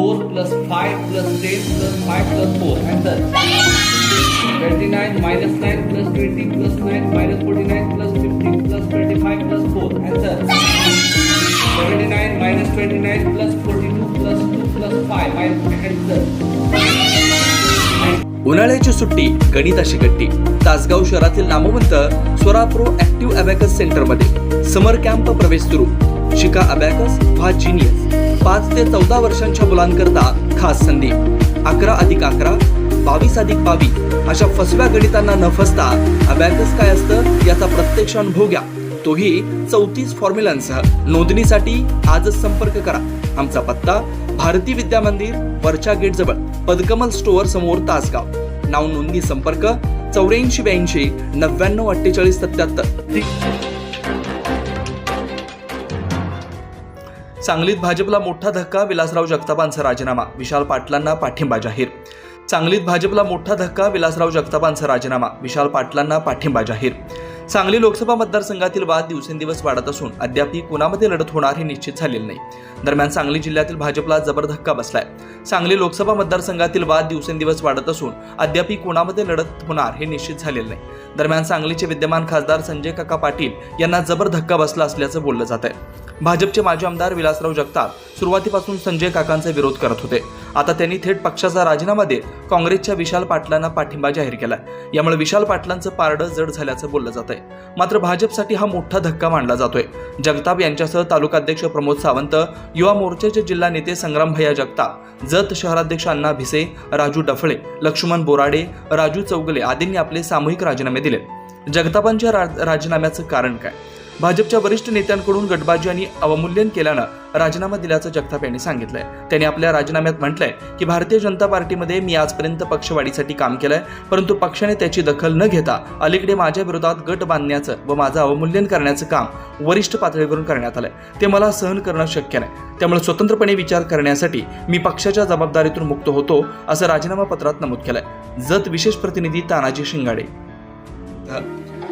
4 plus 5 plus 10 plus 5 plus 4. Answer. 29 minus 9 plus 20 plus 9 minus 49 plus 15 plus 25 plus 4. Answer. 79 minus 29 plus 42 plus 2 plus 5. Answer. उन्हाळ्याची सुट्टी गणिताशी गट्टी तासगाव शहरातील नामवंत स्वराप्रो active abacus सेंटरमध्ये समर camp प्रवेश सुरू शिका अबॅकस व्हा जिनियस पाच ते चौदा वर्षांच्या मुलांकरता खास संधी. अकरा अधिक अकरा बावीस अधिक बावीस अशा फसव्या गणितांना न फसता अबॅकस काय असतं याचा प्रत्यक्ष अनुभव घ्या. तोही चौतीस फॉर्म्युलांसह. नोंदणीसाठी आजच संपर्क करा. आमचा पत्ता भारती विद्या मंदिर वरच्या गेट जवळ पदकमल स्टोअर समोर तासगाव. नाव नोंदणी संपर्क चौऱ्याऐंशी ब्याऐंशी नव्याण्णव अठ्ठेचाळीस सत्याहत्तर. सांगलीत भाजपला मोठा धक्का विलासराव जगतापांचा राजीनामा विशाल पाटलांना पाठिंबा जाहीर. सांगलीत भाजपला मोठा धक्का विलासराव जगतापांचा राजीनामा विशाल पाटलांना पाठिंबा जाहीर. सांगली लोकसभा मतदारसंघातील वाद दिवसेंदिवस वाढत असून अद्यापही कुणामध्ये लढत होणार हे निश्चित झालेलं नाही. दरम्यान सांगली जिल्ह्यातील भाजपला जबर धक्का बसलाय. सांगली लोकसभा मतदारसंघातील वाद दिवसेंदिवस वाढत असून अद्यापही कुणामध्ये लढत होणार हे निश्चित झालेलं नाही. दरम्यान सांगलीचे विद्यमान खासदार संजय काका पाटील यांना जबर धक्का बसला असल्याचं बोललं जात आहे भाजपचे माजी आमदार विलासराव जगताप सुरुवातीपासून संजय काकांचा विरोध करत होते. आता त्यांनी थेट पक्षाचा राजीनामा देत काँग्रेसच्या विशाल पाटलांना पाठिंबा जाहीर केला. यामुळे विशाल पाटलांचं पारडं जड झाल्याचं बोललं जात आहे मात्र भाजपसाठी हा मोठा धक्का मानला जातोय. जगताप यांच्यासह तालुकाध्यक्ष प्रमोद सावंत युवा मोर्चाचे जिल्हा नेते संग्राम भैया जगताप जत शहराध्यक्ष अण्णा भिसे राजू डफळे लक्ष्मण बोराडे राजू चौगले आदींनी आपले सामूहिक राजीनामे दिले. जगतापांच्या रा- राजीनाम्याचं कारण काय? भाजपच्या वरिष्ठ नेत्यांकडून गटबाजी आणि अवमूल्यन केल्यानं राजीनामा दिल्याचं जगताप यांनी सांगितलंय. त्यांनी आपल्या राजीनाम्यात म्हटलंय की भारतीय जनता पार्टीमध्ये मी आजपर्यंत पक्षवाढीसाठी काम केलंय परंतु पक्षाने त्याची दखल न घेता अलीकडे माझ्या विरोधात गट बांधण्याचं व माझं अवमूल्यन करण्याचं काम वरिष्ठ पातळीवरून करण्यात आलंय. ते मला सहन करणं शक्य नाही. त्यामुळे स्वतंत्रपणे विचार करण्यासाठी मी पक्षाच्या जबाबदारीतून मुक्त होतो असं राजीनामा पत्रात नमूद केलंय. जत विशेष प्रतिनिधी तानाजी शिंगाडे.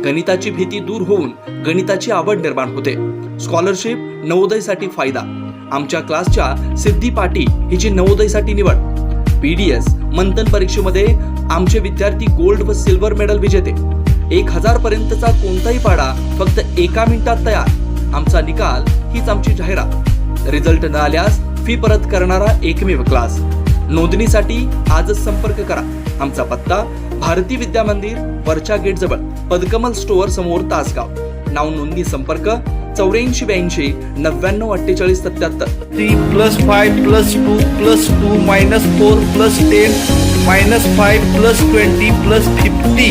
गणिताची भीती दूर होऊन गणिताची आवड निर्माण होते. स्कॉलरशिप नवोदयसाठी फायदा. आमच्या क्लासच्या सिद्धी पाटी हिची नवोदयसाठी निवड. पी डी एस मंथन परीक्षेमध्ये आमचे विद्यार्थी गोल्ड व सिल्वर मेडल विजेते. एक हजार पर्यंतचा कोणताही पाडा फक्त एका मिनिटात तयार. आमचा निकाल हीच आमची जाहिरात. रिझल्ट न आल्यास फी परत करणारा एकमेव क्लास नोंदणीसाठी आजच संपर्क करा. आमचा पत्ता भारती विद्या मंदिर वरच्या गेट जवळ पदकमल स्टोअर समोर तासगाव. नाव नोंदणी संपर्क चौऱ्याऐंशी ब्याऐंशी नव्याण्णव अठ्ठेचाळीस सत्याहत्तर. Three plus five plus two plus two minus four plus ten minus five plus twenty plus fifty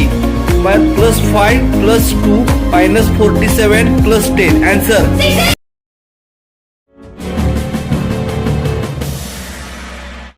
plus five plus two minus forty seven plus ten answer